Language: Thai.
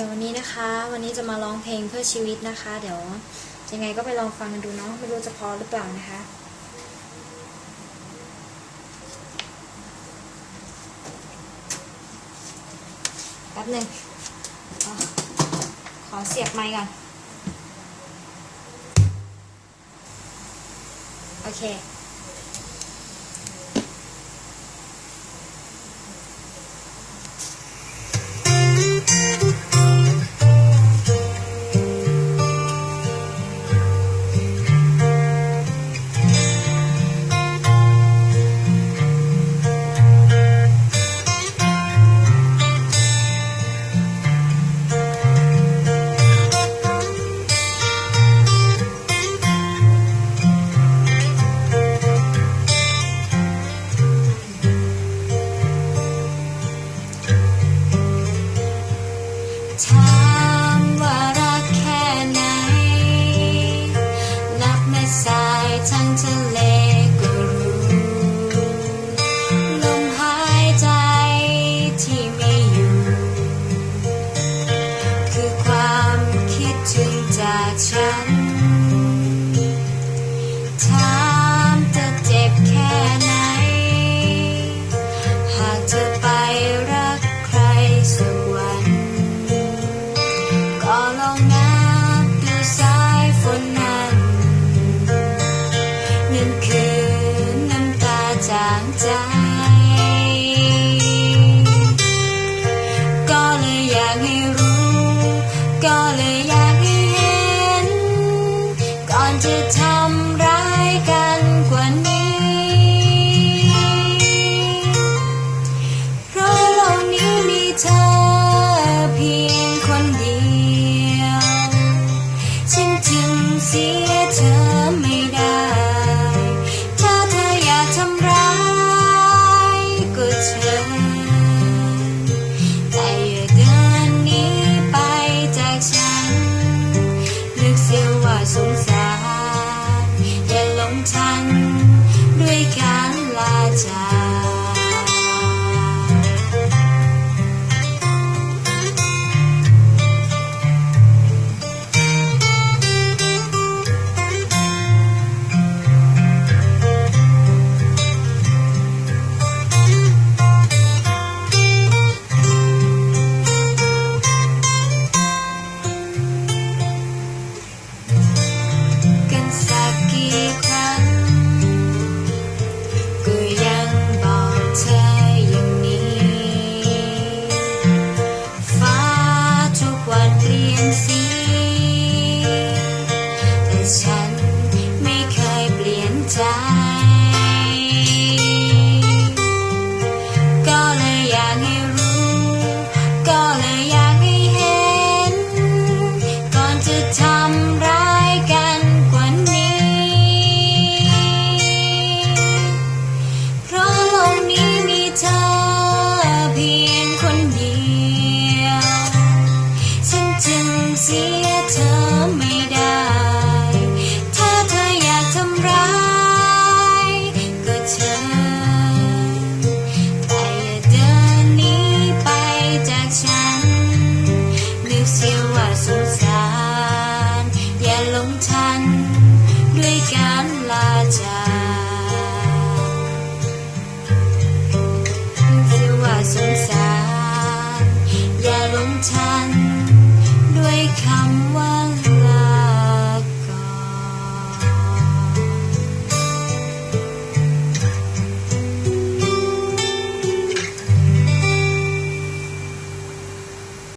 ดี๋ยววันนี้นะคะ วันนี้จะมาร้องเพลงเพื่อชีวิตนะคะ เดี๋ยวยังไงก็ไปลองฟังกันดูเนาะไม่รู้จะพอหรือเปล่านะคะแป๊บหนึ่งขอเสียบไมค์ก่อน โอเค fly down. นั้นลาจากหรือว่าสงสาร อย่าลงฉันด้วยคำ